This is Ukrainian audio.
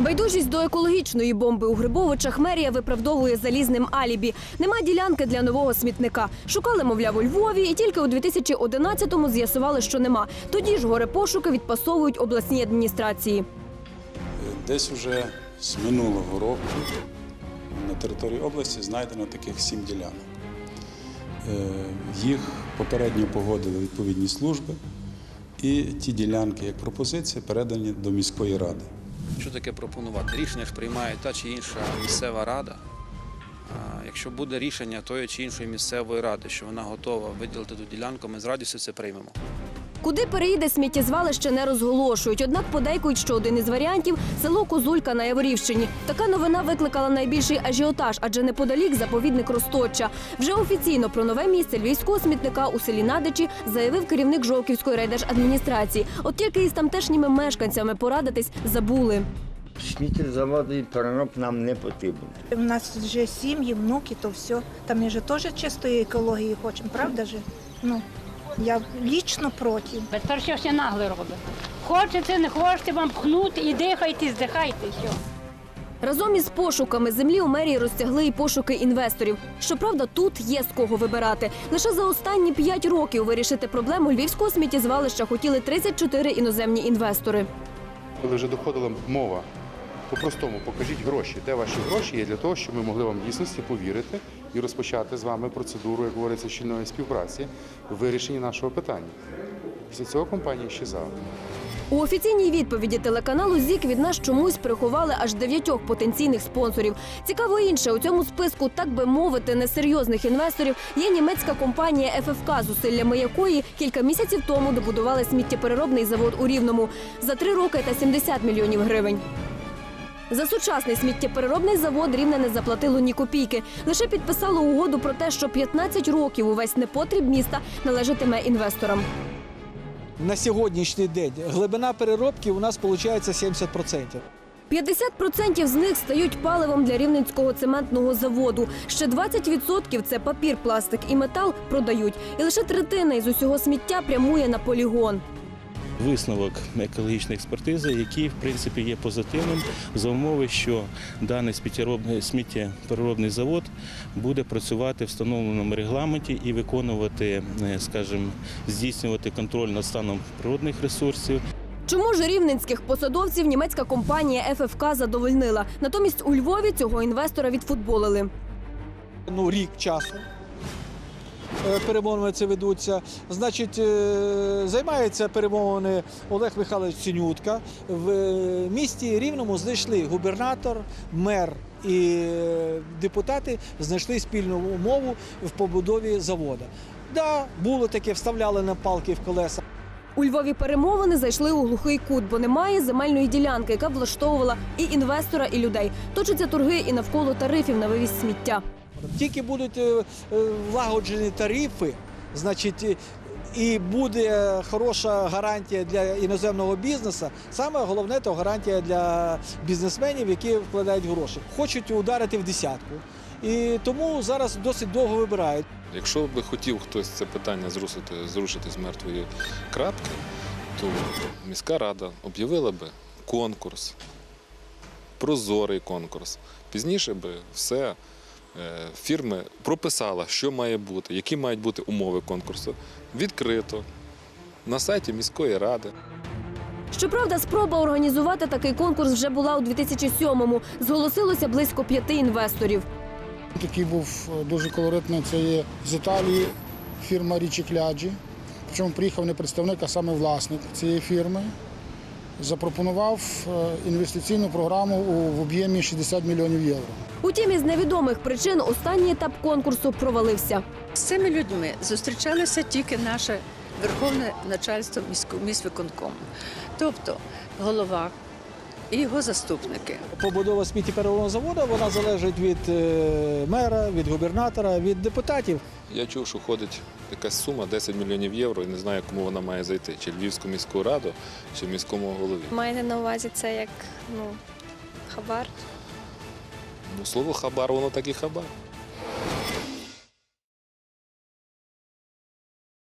Байдужість до екологічної бомби у Грибовичах мерія виправдовує залізним алібі. Нема ділянки для нового смітника. Шукали, мовляв, у Львові, і тільки у 2011-му з'ясували, що нема. Тоді ж горе пошуки відпасовують обласній адміністрації. Десь уже з минулого року на території області знайдено таких сім ділянок. Е, Їх попередньо погодили відповідні служби, і ті ділянки, як пропозиція, передані до міської ради. Що таке пропонувати? Рішення ж приймає та чи інша місцева рада. Якщо буде рішення тої чи іншої місцевої ради, що вона готова виділити ту ділянку, ми з радістю це приймемо. Куди переїде сміттєзвалище не розголошують. Однак подейкують, що один із варіантів село Козулька на Яворівщині. Така новина викликала найбільший ажіотаж, адже неподалік заповідник Росточа. Вже офіційно про нове місце львівського смітника у селі Надичі заявив керівник Жовківської райдержадміністрації. От тільки із тамтешніми мешканцями порадитись забули. Сміттєзаводу і перероб нам не потрібен. У нас вже сім'ї, внуки, то все. Там ми теж чистої екології хочемо, правда же? Ну, я лічно проти. Що все нагле робить. Хочете, не хочете вам пхнути і дихайте, здихайте. Все. Разом із пошуками землі у мерії розтягли і пошуки інвесторів. Щоправда, тут є з кого вибирати. Лише за останні п'ять років вирішити проблему львівського сміттєзвалища хотіли 34 іноземні інвестори. Коли вже доходила мова по-простому, покажіть гроші, де ваші гроші є для того, щоб ми могли вам дійсності повірити і розпочати з вами процедуру, як говориться, щільної співпраці в вирішенні нашого питання. Після цього компанія щезала. У офіційній відповіді телеканалу ЗІК від нас чомусь приховали аж дев'ятьох потенційних спонсорів. Цікаво інше у цьому списку, так би мовити, несерйозних інвесторів є німецька компанія ФФК, зусиллями якої кілька місяців тому добудували сміттєпереробний завод у Рівному за три роки та 70 мільйонів гривень. За сучасний сміттєпереробний завод рівне не заплатило ні копійки. Лише підписало угоду про те, що 15 років увесь непотріб міста належатиме інвесторам. На сьогоднішній день глибина переробки у нас виходить 70%. 50% з них стають паливом для рівненського цементного заводу. Ще 20% – це папір, пластик і метал продають. І лише третина із усього сміття прямує на полігон. Висновок екологічної експертизи, який в принципі є позитивним за умови, що даний сміттєпереробний завод буде працювати в встановленому регламенті і виконувати, е, скажімо, здійснювати контроль над станом природних ресурсів. Чому ж рівненських посадовців німецька компанія ФФК задовольнила? Натомість у Львові цього інвестора відфутболили. Ну, рік часу. Е, Перемовини це ведуться. Значить, е, займається перемовини Олег Михайлович Синютка. В е, місті Рівному знайшли губернатор, мер і депутати знайшли спільну умову в побудові заводу. Да, було таке, вставляли на палки в колеса. У Львові перемовини зайшли у глухий кут, бо немає земельної ділянки, яка влаштовувала і інвестора, і людей. Точаться торги і навколо тарифів на вивіз сміття. Тільки будуть е, е, влагоджені тарифи, значить, і- буде хороша гарантія для іноземного бізнесу. Саме головне то гарантія для бізнесменів, які вкладають гроші. Хочуть ударити в десятку. І тому зараз досить довго вибирають. Якщо би хотів хтось це питання зрушити, зрушити з мертвої крапки, то міська рада об'явила би конкурс, прозорий конкурс. Пізніше би все фірми прописала, що має бути, які мають бути умови конкурсу. Відкрито на сайті міської ради. Щоправда, спроба організувати такий конкурс вже була у 2007-му. Зголосилося близько п'яти інвесторів. Такий був е, дуже колоритний. Це є з Італії фірма Річі Кляджі. Причому приїхав не представник, а саме власник цієї фірми. Запропонував е, інвестиційну програму в об'ємі 60 мільйонів євро. Утім, із невідомих причин останній етап конкурсу провалився. З цими людьми зустрічалося тільки наше верховне начальство міськвиконкому, тобто голова і його заступники. Побудова сміттєпереробного заводу вона залежить від е, мера, від губернатора, від депутатів. Я чув, що ходить якась сума 10 мільйонів євро і не знаю, кому вона має зайти, чи Львівську міську раду, чи міському голові. Маєте на увазі це як ну, хабар? Ну, слово хабар, воно так і хабар.